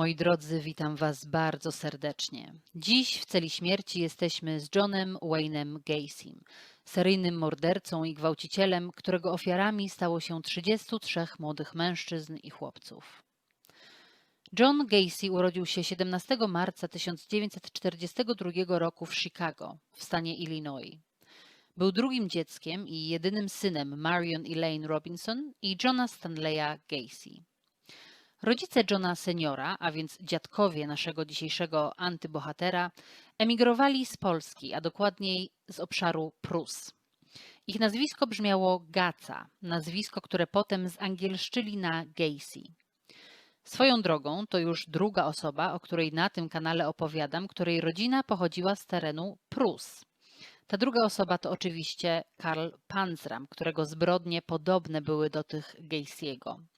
Moi drodzy, witam Was bardzo serdecznie. Dziś w celi śmierci jesteśmy z Johnem Wayne'em Gacy'm, seryjnym mordercą i gwałcicielem, którego ofiarami stało się 33 młodych mężczyzn i chłopców. John Gacy urodził się 17 marca 1942 roku w Chicago, w stanie Illinois. Był drugim dzieckiem i jedynym synem Marion Elaine Robinson i Johna Stanleya Gacy. Rodzice Johna seniora, a więc dziadkowie naszego dzisiejszego antybohatera, emigrowali z Polski, a dokładniej z obszaru Prus. Ich nazwisko brzmiało Gaca, nazwisko, które potem zangielszczyli na Gacy. Swoją drogą to już druga osoba, o której na tym kanale opowiadam, której rodzina pochodziła z terenu Prus. Ta druga osoba to oczywiście Karl Panzram, którego zbrodnie podobne były do tych Gacy'ego.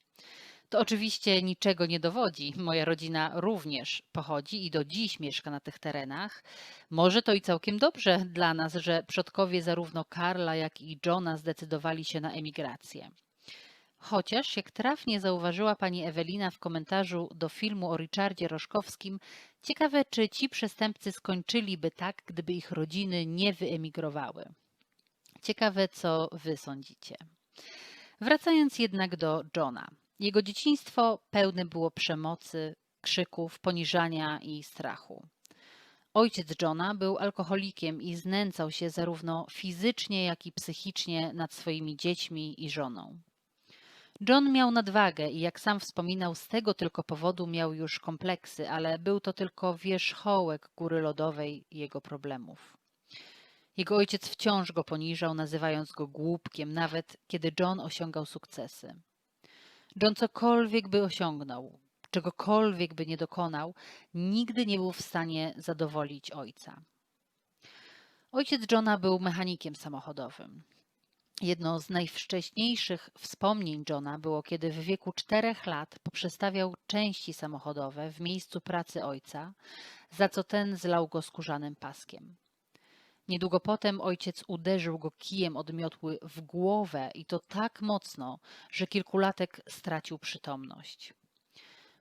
To oczywiście niczego nie dowodzi. Moja rodzina również pochodzi i do dziś mieszka na tych terenach. Może to i całkiem dobrze dla nas, że przodkowie zarówno Karla, jak i Johna zdecydowali się na emigrację. Chociaż, jak trafnie zauważyła pani Ewelina w komentarzu do filmu o Richardzie Roszkowskim, ciekawe, czy ci przestępcy skończyliby tak, gdyby ich rodziny nie wyemigrowały. Ciekawe, co wy sądzicie. Wracając jednak do Johna. Jego dzieciństwo pełne było przemocy, krzyków, poniżania i strachu. Ojciec Johna był alkoholikiem i znęcał się zarówno fizycznie, jak i psychicznie nad swoimi dziećmi i żoną. John miał nadwagę i jak sam wspominał, z tego tylko powodu miał już kompleksy, ale był to tylko wierzchołek góry lodowej jego problemów. Jego ojciec wciąż go poniżał, nazywając go głupkiem, nawet kiedy John osiągał sukcesy. John cokolwiek by osiągnął, czegokolwiek by nie dokonał, nigdy nie był w stanie zadowolić ojca. Ojciec Johna był mechanikiem samochodowym. Jedno z najwcześniejszych wspomnień Johna było, kiedy w wieku czterech lat poprzestawiał części samochodowe w miejscu pracy ojca, za co ten zlał go skórzanym paskiem. Niedługo potem ojciec uderzył go kijem od miotły w głowę i to tak mocno, że kilkulatek stracił przytomność.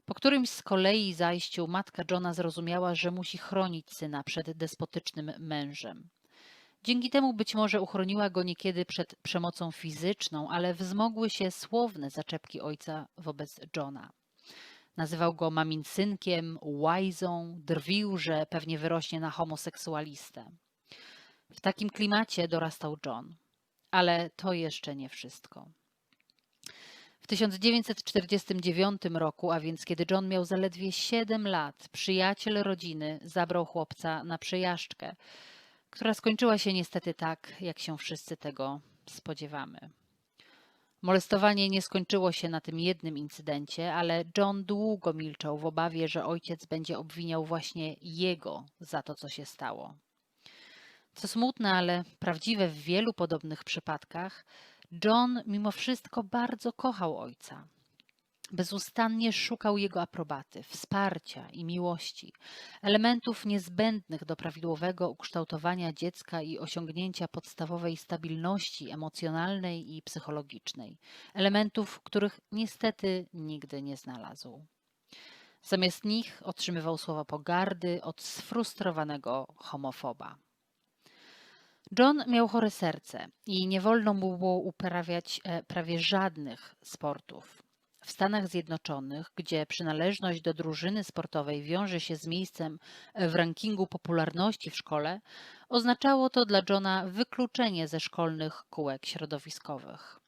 Po którymś z kolei zajściu matka Johna zrozumiała, że musi chronić syna przed despotycznym mężem. Dzięki temu być może uchroniła go niekiedy przed przemocą fizyczną, ale wzmogły się słowne zaczepki ojca wobec Johna. Nazywał go maminsynkiem, łajzą, drwił, że pewnie wyrośnie na homoseksualistę. W takim klimacie dorastał John. Ale to jeszcze nie wszystko. W 1949 roku, a więc kiedy John miał zaledwie 7 lat, przyjaciel rodziny zabrał chłopca na przejażdżkę, która skończyła się niestety tak, jak się wszyscy tego spodziewamy. Molestowanie nie skończyło się na tym jednym incydencie, ale John długo milczał w obawie, że ojciec będzie obwiniał właśnie jego za to, co się stało. Co smutne, ale prawdziwe w wielu podobnych przypadkach, John mimo wszystko bardzo kochał ojca. Bezustannie szukał jego aprobaty, wsparcia i miłości, elementów niezbędnych do prawidłowego ukształtowania dziecka i osiągnięcia podstawowej stabilności emocjonalnej i psychologicznej, elementów, których niestety nigdy nie znalazł. Zamiast nich otrzymywał słowa pogardy od sfrustrowanego homofoba. John miał chore serce i nie wolno mu było uprawiać e, prawie żadnych sportów. W Stanach Zjednoczonych, gdzie przynależność do drużyny sportowej wiąże się z miejscem e, w rankingu popularności w szkole, oznaczało to dla Johna wykluczenie ze szkolnych kółek środowiskowych.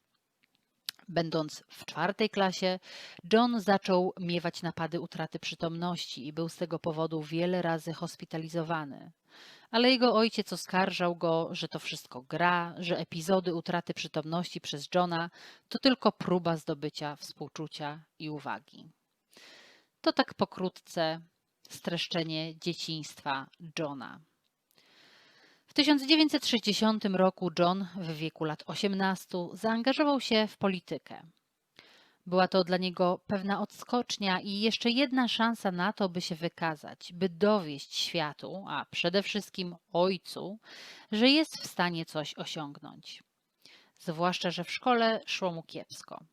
Będąc w czwartej klasie, John zaczął miewać napady utraty przytomności i był z tego powodu wiele razy hospitalizowany ale jego ojciec oskarżał go, że to wszystko gra, że epizody utraty przytomności przez Johna to tylko próba zdobycia współczucia i uwagi. To tak pokrótce streszczenie dzieciństwa Johna. W 1960 roku John w wieku lat 18 zaangażował się w politykę. Była to dla niego pewna odskocznia i jeszcze jedna szansa na to, by się wykazać, by dowieść światu, a przede wszystkim ojcu, że jest w stanie coś osiągnąć. Zwłaszcza, że w szkole szło mu kiepsko.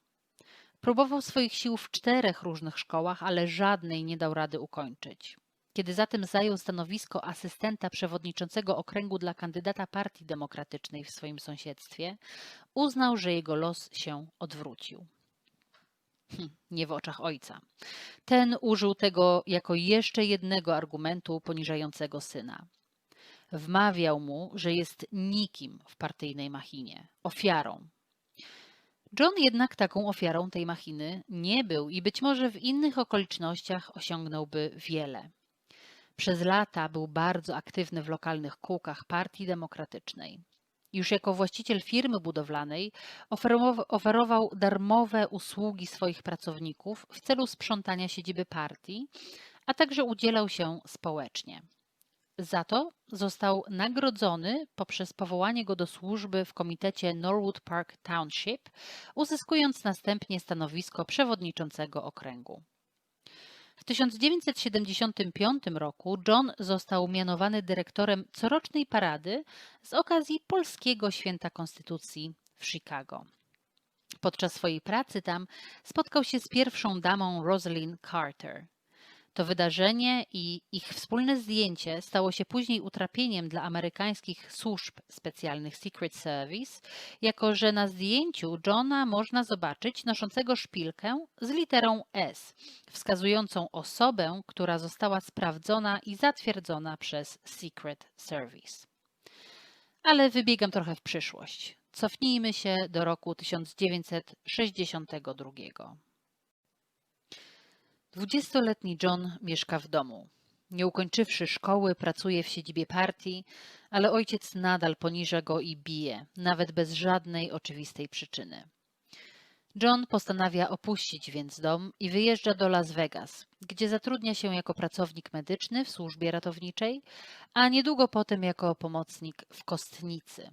Próbował swoich sił w czterech różnych szkołach, ale żadnej nie dał rady ukończyć. Kiedy zatem zajął stanowisko asystenta przewodniczącego okręgu dla kandydata Partii Demokratycznej w swoim sąsiedztwie, uznał, że jego los się odwrócił. Hm, nie w oczach ojca. Ten użył tego jako jeszcze jednego argumentu poniżającego syna. Wmawiał mu, że jest nikim w partyjnej machinie, ofiarą. John jednak taką ofiarą tej machiny nie był i być może w innych okolicznościach osiągnąłby wiele. Przez lata był bardzo aktywny w lokalnych kółkach Partii Demokratycznej. Już jako właściciel firmy budowlanej oferował, darmowe usługi swoich pracowników w celu sprzątania siedziby partii, a także udzielał się społecznie. Za to został nagrodzony poprzez powołanie go do służby w komitecie Norwood Park Township, uzyskując następnie stanowisko przewodniczącego okręgu. W 1975 roku John został mianowany dyrektorem corocznej parady z okazji Polskiego Święta Konstytucji w Chicago. Podczas swojej pracy tam spotkał się z pierwszą damą Rosalind Carter. To wydarzenie i ich wspólne zdjęcie stało się później utrapieniem dla amerykańskich służb specjalnych Secret Service, jako że na zdjęciu Johna można zobaczyć noszącego szpilkę z literą S, wskazującą osobę, która została sprawdzona i zatwierdzona przez Secret Service. Ale wybiegam trochę w przyszłość. Cofnijmy się do roku 1962. Dwudziestoletni John mieszka w domu. Nie ukończywszy szkoły, pracuje w siedzibie partii, ale ojciec nadal poniża go i bije, nawet bez żadnej oczywistej przyczyny. John postanawia opuścić więc dom i wyjeżdża do Las Vegas, gdzie zatrudnia się jako pracownik medyczny w służbie ratowniczej, a niedługo potem jako pomocnik w kostnicy.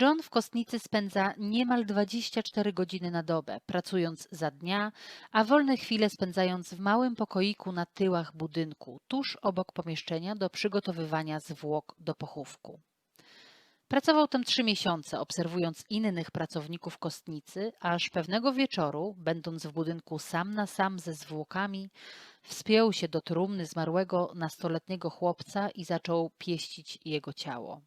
John w kostnicy spędza niemal 24 godziny na dobę, pracując za dnia, a wolne chwile spędzając w małym pokoiku na tyłach budynku, tuż obok pomieszczenia do przygotowywania zwłok do pochówku. Pracował tam trzy miesiące, obserwując innych pracowników kostnicy, aż pewnego wieczoru, będąc w budynku sam na sam ze zwłokami, wspiął się do trumny zmarłego nastoletniego chłopca i zaczął pieścić jego ciało.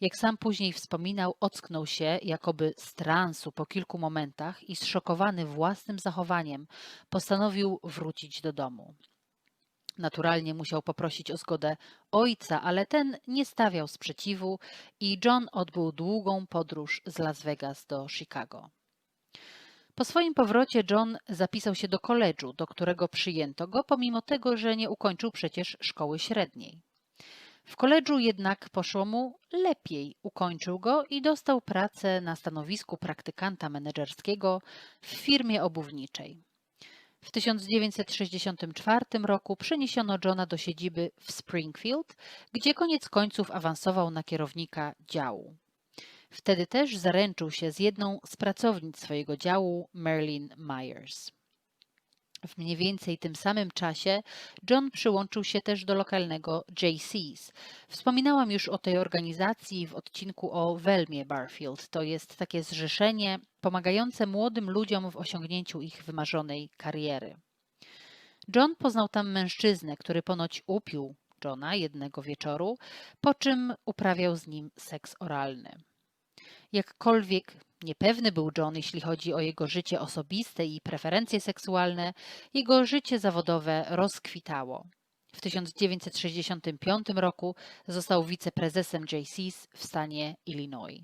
Jak sam później wspominał, ocknął się jakoby z transu po kilku momentach i zszokowany własnym zachowaniem postanowił wrócić do domu. Naturalnie musiał poprosić o zgodę ojca, ale ten nie stawiał sprzeciwu i John odbył długą podróż z Las Vegas do Chicago. Po swoim powrocie John zapisał się do koledżu, do którego przyjęto go, pomimo tego, że nie ukończył przecież szkoły średniej. W koledżu jednak poszło mu lepiej. Ukończył go i dostał pracę na stanowisku praktykanta menedżerskiego w firmie obuwniczej. W 1964 roku przeniesiono Johna do siedziby w Springfield, gdzie koniec końców awansował na kierownika działu. Wtedy też zaręczył się z jedną z pracownic swojego działu, Marilyn Myers. W mniej więcej tym samym czasie John przyłączył się też do lokalnego JC's. Wspominałam już o tej organizacji w odcinku o Welmie Barfield. To jest takie zrzeszenie pomagające młodym ludziom w osiągnięciu ich wymarzonej kariery. John poznał tam mężczyznę, który ponoć upił Johna jednego wieczoru, po czym uprawiał z nim seks oralny. Jakkolwiek niepewny był John, jeśli chodzi o jego życie osobiste i preferencje seksualne, jego życie zawodowe rozkwitało. W 1965 roku został wiceprezesem JC's w stanie Illinois.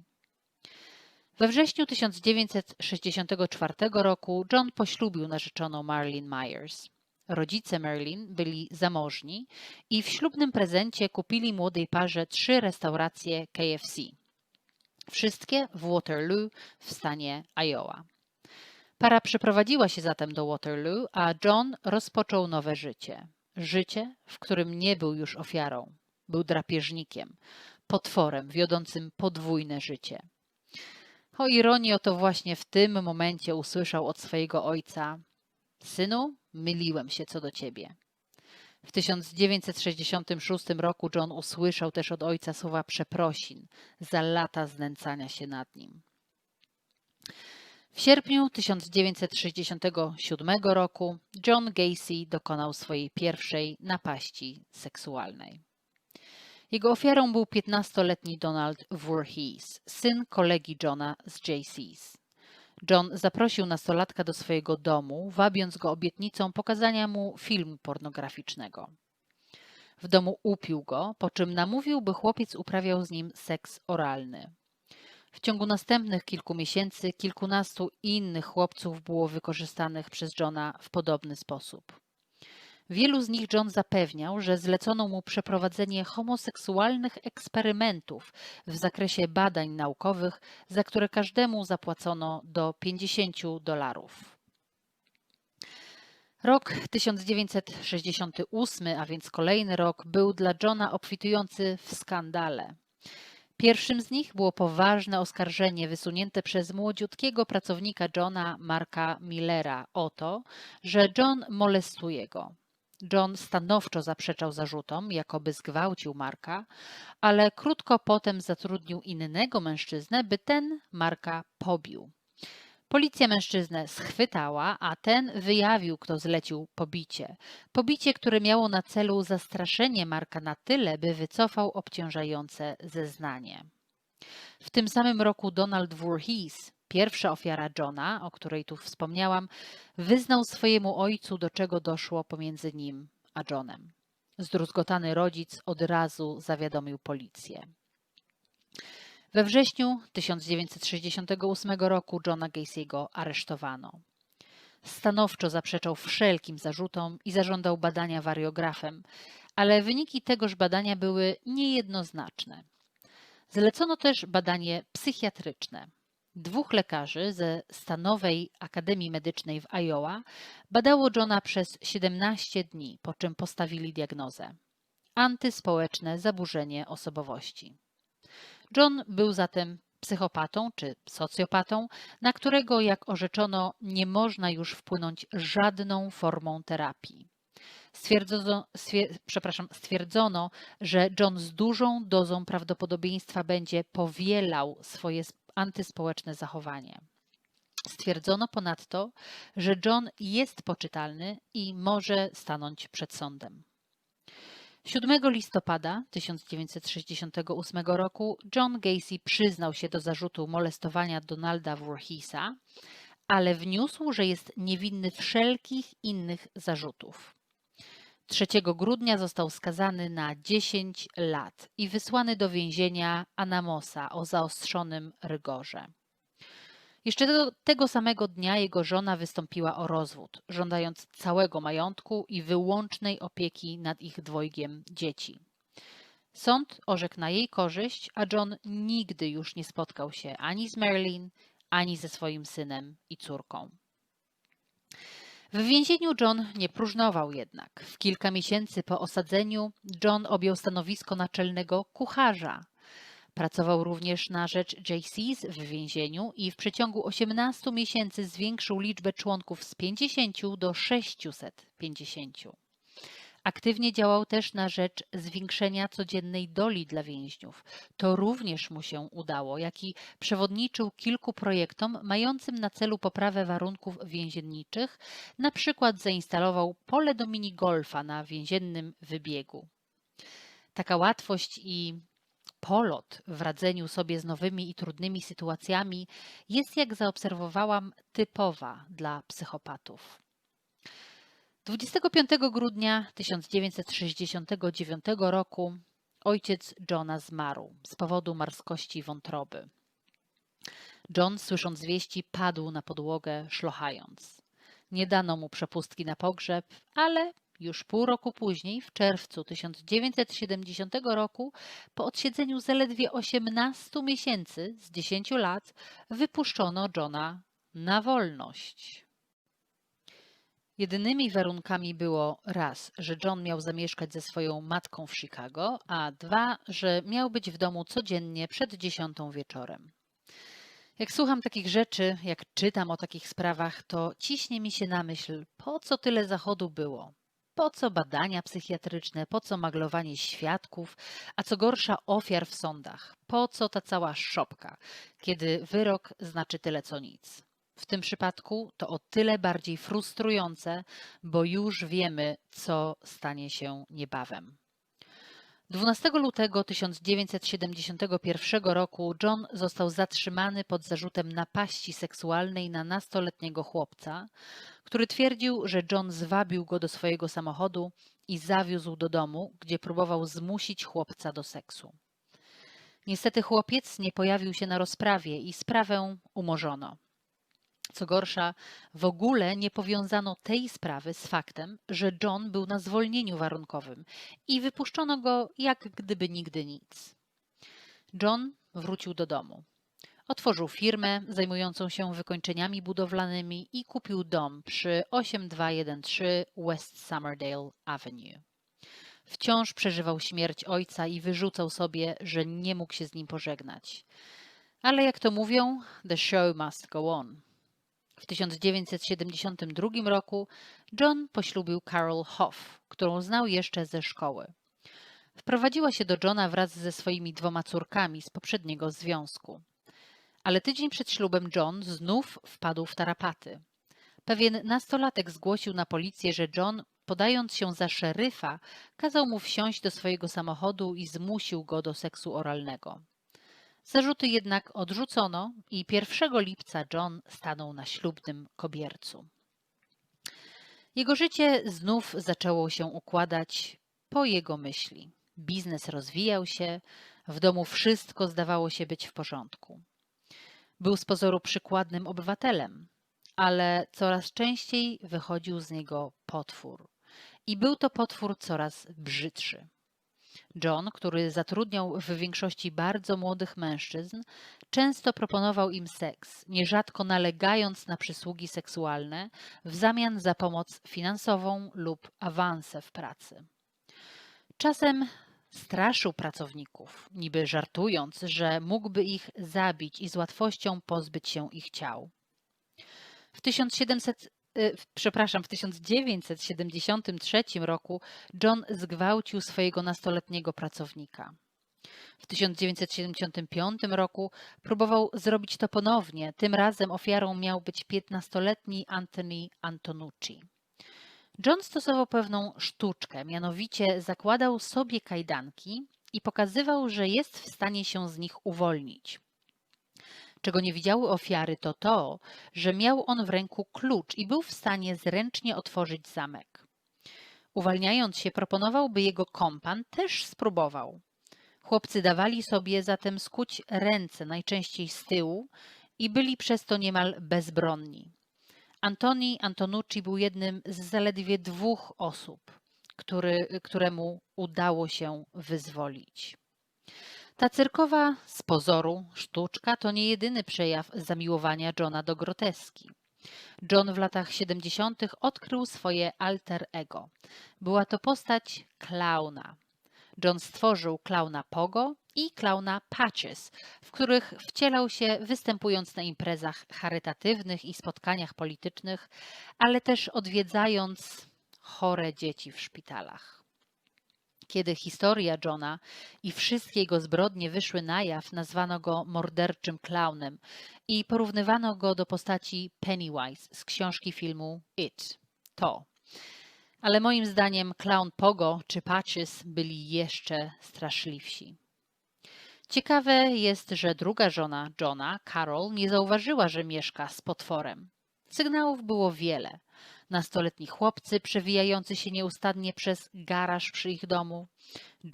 We wrześniu 1964 roku John poślubił narzeczoną Marilyn Myers. Rodzice Marilyn byli zamożni i w ślubnym prezencie kupili młodej parze trzy restauracje KFC. Wszystkie w Waterloo w stanie Iowa. Para przeprowadziła się zatem do Waterloo, a John rozpoczął nowe życie. Życie, w którym nie był już ofiarą. Był drapieżnikiem, potworem wiodącym podwójne życie. O ironio, to właśnie w tym momencie usłyszał od swojego ojca: Synu, myliłem się co do ciebie. W 1966 roku John usłyszał też od ojca słowa przeprosin za lata znęcania się nad nim. W sierpniu 1967 roku John Gacy dokonał swojej pierwszej napaści seksualnej. Jego ofiarą był 15-letni Donald Voorhees, syn kolegi Johna z JC's. John zaprosił nastolatka do swojego domu, wabiąc go obietnicą pokazania mu filmu pornograficznego. W domu upił go, po czym namówił, by chłopiec uprawiał z nim seks oralny. W ciągu następnych kilku miesięcy kilkunastu innych chłopców było wykorzystanych przez Johna w podobny sposób. Wielu z nich John zapewniał, że zlecono mu przeprowadzenie homoseksualnych eksperymentów w zakresie badań naukowych, za które każdemu zapłacono do 50 dolarów. Rok 1968, a więc kolejny rok, był dla Johna obfitujący w skandale. Pierwszym z nich było poważne oskarżenie wysunięte przez młodziutkiego pracownika Johna Marka Millera o to, że John molestuje go. John stanowczo zaprzeczał zarzutom, jakoby zgwałcił Marka, ale krótko potem zatrudnił innego mężczyznę, by ten Marka pobił. Policja mężczyznę schwytała, a ten wyjawił, kto zlecił pobicie. Pobicie, które miało na celu zastraszenie Marka na tyle, by wycofał obciążające zeznanie. W tym samym roku Donald Voorhees, pierwsza ofiara Johna, o której tu wspomniałam, wyznał swojemu ojcu, do czego doszło pomiędzy nim a Johnem. Zdruzgotany rodzic od razu zawiadomił policję. We wrześniu 1968 roku Johna Gacy'ego aresztowano. Stanowczo zaprzeczał wszelkim zarzutom i zażądał badania wariografem, ale wyniki tegoż badania były niejednoznaczne. Zlecono też badanie psychiatryczne. Dwóch lekarzy ze Stanowej Akademii Medycznej w Iowa badało Johna przez 17 dni, po czym postawili diagnozę antyspołeczne zaburzenie osobowości. John był zatem psychopatą czy socjopatą, na którego, jak orzeczono, nie można już wpłynąć żadną formą terapii. Stwierdzono, stwier, przepraszam, stwierdzono, że John z dużą dozą prawdopodobieństwa będzie powielał swoje antyspołeczne zachowanie. Stwierdzono ponadto, że John jest poczytalny i może stanąć przed sądem. 7 listopada 1968 roku John Gacy przyznał się do zarzutu molestowania Donalda Voorheesa, ale wniósł, że jest niewinny wszelkich innych zarzutów. 3 grudnia został skazany na 10 lat i wysłany do więzienia Anamosa o zaostrzonym rygorze. Jeszcze tego, tego, samego dnia jego żona wystąpiła o rozwód, żądając całego majątku i wyłącznej opieki nad ich dwojgiem dzieci. Sąd orzekł na jej korzyść, a John nigdy już nie spotkał się ani z Marilyn, ani ze swoim synem i córką. W więzieniu John nie próżnował jednak. W kilka miesięcy po osadzeniu John objął stanowisko naczelnego kucharza. Pracował również na rzecz JC's w więzieniu i w przeciągu 18 miesięcy zwiększył liczbę członków z 50 do 650. Aktywnie działał też na rzecz zwiększenia codziennej doli dla więźniów. To również mu się udało, jak i przewodniczył kilku projektom mającym na celu poprawę warunków więzienniczych, na przykład zainstalował pole do minigolfa na więziennym wybiegu. Taka łatwość i polot w radzeniu sobie z nowymi i trudnymi sytuacjami jest, jak zaobserwowałam, typowa dla psychopatów. 25 grudnia 1969 roku ojciec Johna zmarł z powodu marskości wątroby. John, słysząc wieści, padł na podłogę, szlochając. Nie dano mu przepustki na pogrzeb, ale już pół roku później, w czerwcu 1970 roku, po odsiedzeniu zaledwie 18 miesięcy z 10 lat, wypuszczono Johna na wolność. Jedynymi warunkami było raz, że John miał zamieszkać ze swoją matką w Chicago, a dwa, że miał być w domu codziennie przed dziesiątą wieczorem. Jak słucham takich rzeczy, jak czytam o takich sprawach, to ciśnie mi się na myśl, po co tyle zachodu było? Po co badania psychiatryczne, po co maglowanie świadków, a co gorsza ofiar w sądach? Po co ta cała szopka, kiedy wyrok znaczy tyle co nic? W tym przypadku to o tyle bardziej frustrujące, bo już wiemy, co stanie się niebawem. 12 lutego 1971 roku John został zatrzymany pod zarzutem napaści seksualnej na nastoletniego chłopca, który twierdził, że John zwabił go do swojego samochodu i zawiózł do domu, gdzie próbował zmusić chłopca do seksu. Niestety chłopiec nie pojawił się na rozprawie i sprawę umorzono. Co gorsza, w ogóle nie powiązano tej sprawy z faktem, że John był na zwolnieniu warunkowym i wypuszczono go jak gdyby nigdy nic. John wrócił do domu. Otworzył firmę zajmującą się wykończeniami budowlanymi i kupił dom przy 8213 West Summerdale Avenue. Wciąż przeżywał śmierć ojca i wyrzucał sobie, że nie mógł się z nim pożegnać. Ale jak to mówią, the show must go on. W 1972 roku John poślubił Carol Hoff, którą znał jeszcze ze szkoły. Wprowadziła się do Johna wraz ze swoimi dwoma córkami z poprzedniego związku. Ale tydzień przed ślubem John znów wpadł w tarapaty. Pewien nastolatek zgłosił na policję, że John, podając się za szeryfa, kazał mu wsiąść do swojego samochodu i zmusił go do seksu oralnego. Zarzuty jednak odrzucono i 1 lipca John stanął na ślubnym kobiercu. Jego życie znów zaczęło się układać po jego myśli. Biznes rozwijał się, w domu wszystko zdawało się być w porządku. Był z pozoru przykładnym obywatelem, ale coraz częściej wychodził z niego potwór. I był to potwór coraz brzydszy. John, który zatrudniał w większości bardzo młodych mężczyzn, często proponował im seks, nierzadko nalegając na przysługi seksualne w zamian za pomoc finansową lub awanse w pracy. Czasem straszył pracowników, niby żartując, że mógłby ich zabić i z łatwością pozbyć się ich ciał. W 1700 Y, przepraszam, w 1973 roku John zgwałcił swojego nastoletniego pracownika. W 1975 roku próbował zrobić to ponownie. Tym razem ofiarą miał być 15-letni Anthony Antonucci. John stosował pewną sztuczkę, mianowicie zakładał sobie kajdanki i pokazywał, że jest w stanie się z nich uwolnić. Czego nie widziały ofiary, to to, że miał on w ręku klucz i był w stanie zręcznie otworzyć zamek. Uwalniając się, proponował, by jego kompan też spróbował. Chłopcy dawali sobie zatem skuć ręce, najczęściej z tyłu, i byli przez to niemal bezbronni. Antoni Antonucci był jednym z zaledwie dwóch osób, który, któremu udało się wyzwolić. Ta cyrkowa z pozoru sztuczka to nie jedyny przejaw zamiłowania Johna do groteski. John w latach 70. odkrył swoje alter ego. Była to postać klauna. John stworzył klauna Pogo i klauna Patches, w których wcielał się występując na imprezach charytatywnych i spotkaniach politycznych, ale też odwiedzając chore dzieci w szpitalach. Kiedy historia Johna i wszystkie jego zbrodnie wyszły na jaw, nazwano go morderczym klaunem i porównywano go do postaci Pennywise z książki filmu It. To. Ale moim zdaniem clown Pogo czy Patches byli jeszcze straszliwsi. Ciekawe jest, że druga żona Johna, Carol, nie zauważyła, że mieszka z potworem. Sygnałów było wiele nastoletni chłopcy przewijający się nieustannie przez garaż przy ich domu,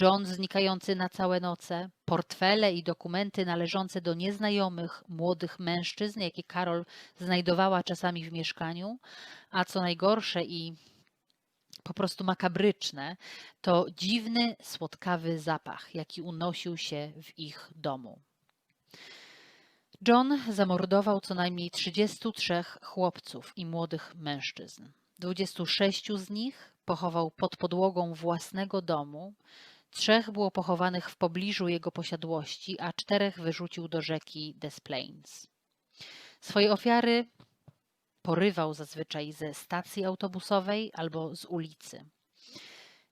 John znikający na całe noce, portfele i dokumenty należące do nieznajomych młodych mężczyzn, jakie Karol znajdowała czasami w mieszkaniu, a co najgorsze i po prostu makabryczne, to dziwny, słodkawy zapach, jaki unosił się w ich domu. John zamordował co najmniej 33 chłopców i młodych mężczyzn. 26 z nich pochował pod podłogą własnego domu, trzech było pochowanych w pobliżu jego posiadłości, a czterech wyrzucił do rzeki Des Plaines. Swoje ofiary porywał zazwyczaj ze stacji autobusowej albo z ulicy.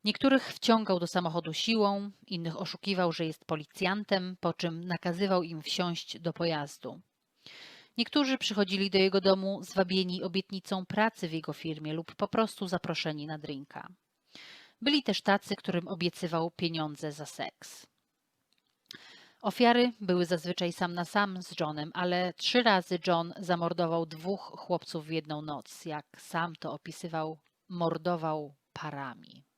Niektórych wciągał do samochodu siłą, innych oszukiwał, że jest policjantem, po czym nakazywał im wsiąść do pojazdu. Niektórzy przychodzili do jego domu zwabieni obietnicą pracy w jego firmie lub po prostu zaproszeni na drinka. Byli też tacy, którym obiecywał pieniądze za seks. Ofiary były zazwyczaj sam na sam z Johnem, ale trzy razy John zamordował dwóch chłopców w jedną noc. Jak sam to opisywał, mordował parami.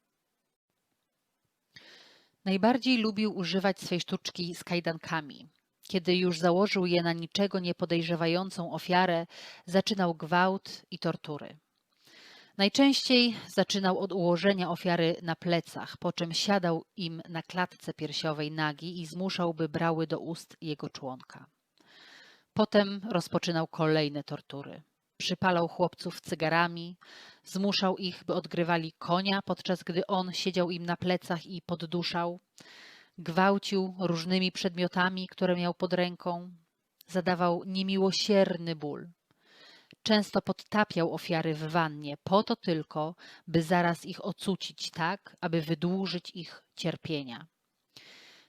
Najbardziej lubił używać swej sztuczki z kajdankami. Kiedy już założył je na niczego nie podejrzewającą ofiarę, zaczynał gwałt i tortury. Najczęściej zaczynał od ułożenia ofiary na plecach, po czym siadał im na klatce piersiowej nagi i zmuszał, by brały do ust jego członka. Potem rozpoczynał kolejne tortury. Przypalał chłopców cygarami, zmuszał ich, by odgrywali konia, podczas gdy on siedział im na plecach i podduszał. Gwałcił różnymi przedmiotami, które miał pod ręką. Zadawał niemiłosierny ból. Często podtapiał ofiary w wannie, po to tylko, by zaraz ich ocucić tak, aby wydłużyć ich cierpienia.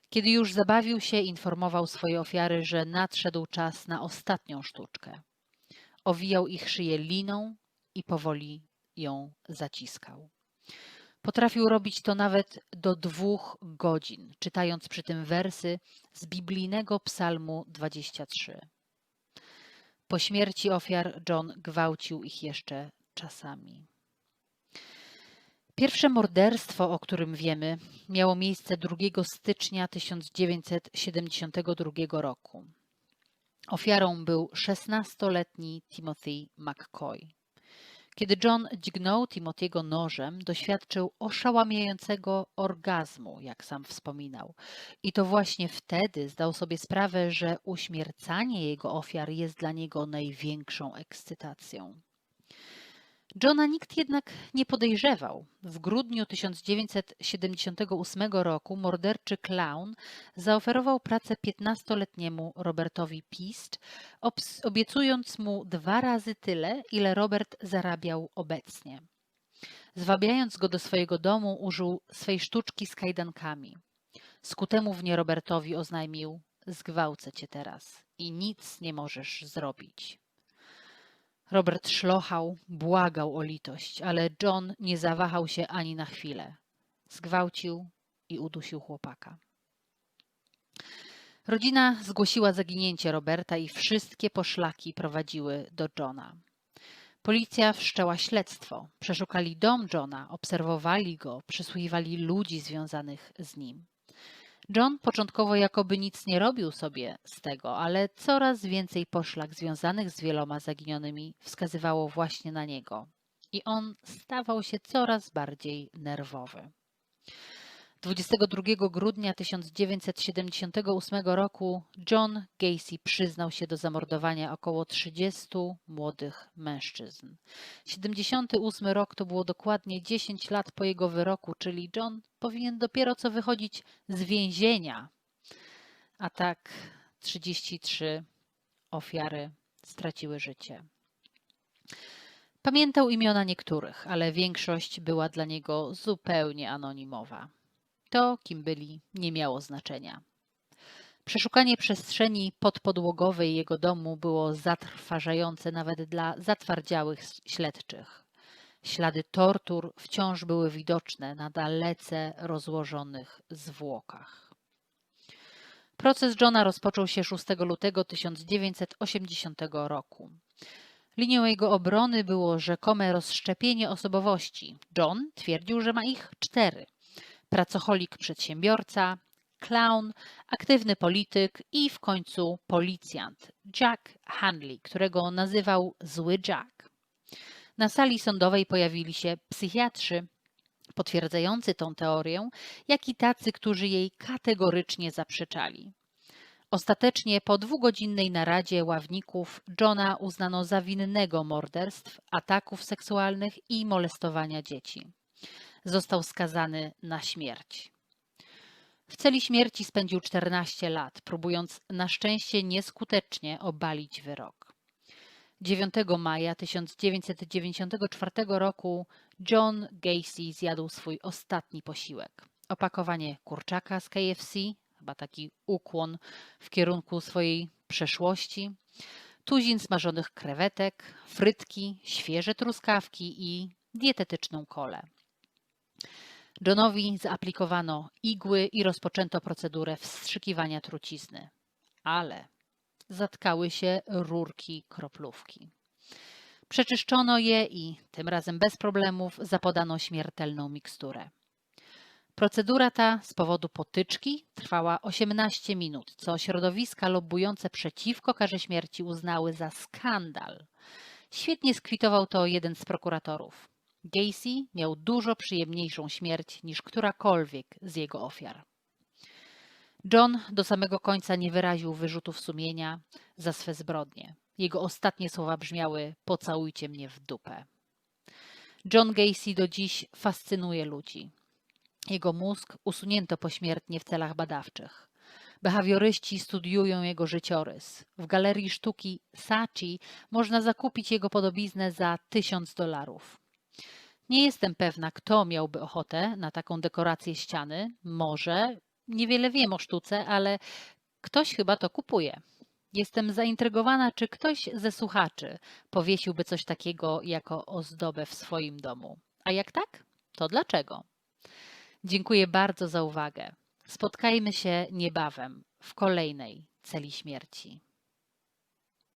Kiedy już zabawił się, informował swoje ofiary, że nadszedł czas na ostatnią sztuczkę. Owijał ich szyję liną i powoli ją zaciskał. Potrafił robić to nawet do dwóch godzin, czytając przy tym wersy z biblijnego Psalmu 23. Po śmierci ofiar John gwałcił ich jeszcze czasami. Pierwsze morderstwo, o którym wiemy, miało miejsce 2 stycznia 1972 roku. Ofiarą był 16-letni Timothy McCoy. Kiedy John dźgnął Timotiego nożem, doświadczył oszałamiającego orgazmu, jak sam wspominał. I to właśnie wtedy zdał sobie sprawę, że uśmiercanie jego ofiar jest dla niego największą ekscytacją. Johna nikt jednak nie podejrzewał. W grudniu 1978 roku morderczy clown zaoferował pracę 15-letniemu Robertowi Pist, obiecując mu dwa razy tyle, ile Robert zarabiał obecnie. Zwabiając go do swojego domu, użył swej sztuczki z kajdankami. Skutemu w nie Robertowi oznajmił: Zgwałcę cię teraz i nic nie możesz zrobić. Robert szlochał, błagał o litość, ale John nie zawahał się ani na chwilę. Zgwałcił i udusił chłopaka. Rodzina zgłosiła zaginięcie Roberta i wszystkie poszlaki prowadziły do Johna. Policja wszczęła śledztwo. Przeszukali dom Johna, obserwowali go, przysłuchiwali ludzi związanych z nim. John początkowo jakoby nic nie robił sobie z tego, ale coraz więcej poszlak związanych z wieloma zaginionymi wskazywało właśnie na niego. I on stawał się coraz bardziej nerwowy. 22 grudnia 1978 roku John Gacy przyznał się do zamordowania około 30 młodych mężczyzn. 78 rok to było dokładnie 10 lat po jego wyroku, czyli John powinien dopiero co wychodzić z więzienia. A tak 33 ofiary straciły życie. Pamiętał imiona niektórych, ale większość była dla niego zupełnie anonimowa. To, kim byli, nie miało znaczenia. Przeszukanie przestrzeni podpodłogowej jego domu było zatrważające nawet dla zatwardziałych śledczych. Ślady tortur wciąż były widoczne na dalece rozłożonych zwłokach. Proces Johna rozpoczął się 6 lutego 1980 roku. Linią jego obrony było rzekome rozszczepienie osobowości. John twierdził, że ma ich cztery pracocholik przedsiębiorca, clown, aktywny polityk i w końcu policjant Jack Hanley, którego nazywał Zły Jack. Na sali sądowej pojawili się psychiatrzy potwierdzający tą teorię, jak i tacy, którzy jej kategorycznie zaprzeczali. Ostatecznie po dwugodzinnej naradzie ławników Johna uznano za winnego morderstw, ataków seksualnych i molestowania dzieci został skazany na śmierć. W celi śmierci spędził 14 lat, próbując na szczęście nieskutecznie obalić wyrok. 9 maja 1994 roku John Gacy zjadł swój ostatni posiłek. Opakowanie kurczaka z KFC, chyba taki ukłon w kierunku swojej przeszłości. tuzin smażonych krewetek, frytki, świeże truskawki i dietetyczną kolę. Johnowi zaaplikowano igły i rozpoczęto procedurę wstrzykiwania trucizny, ale zatkały się rurki kroplówki. Przeczyszczono je i, tym razem bez problemów, zapodano śmiertelną miksturę. Procedura ta z powodu potyczki trwała 18 minut, co środowiska lobbujące przeciwko karze śmierci uznały za skandal. Świetnie skwitował to jeden z prokuratorów. Gacy miał dużo przyjemniejszą śmierć niż którakolwiek z jego ofiar. John do samego końca nie wyraził wyrzutów sumienia za swe zbrodnie. Jego ostatnie słowa brzmiały: Pocałujcie mnie w dupę. John Gacy do dziś fascynuje ludzi. Jego mózg usunięto pośmiertnie w celach badawczych. Behawioryści studiują jego życiorys. W galerii sztuki Saatchi można zakupić jego podobiznę za tysiąc dolarów. Nie jestem pewna, kto miałby ochotę na taką dekorację ściany. Może, niewiele wiem o sztuce, ale ktoś chyba to kupuje. Jestem zaintrygowana, czy ktoś ze słuchaczy powiesiłby coś takiego jako ozdobę w swoim domu. A jak tak, to dlaczego? Dziękuję bardzo za uwagę. Spotkajmy się niebawem w kolejnej celi śmierci.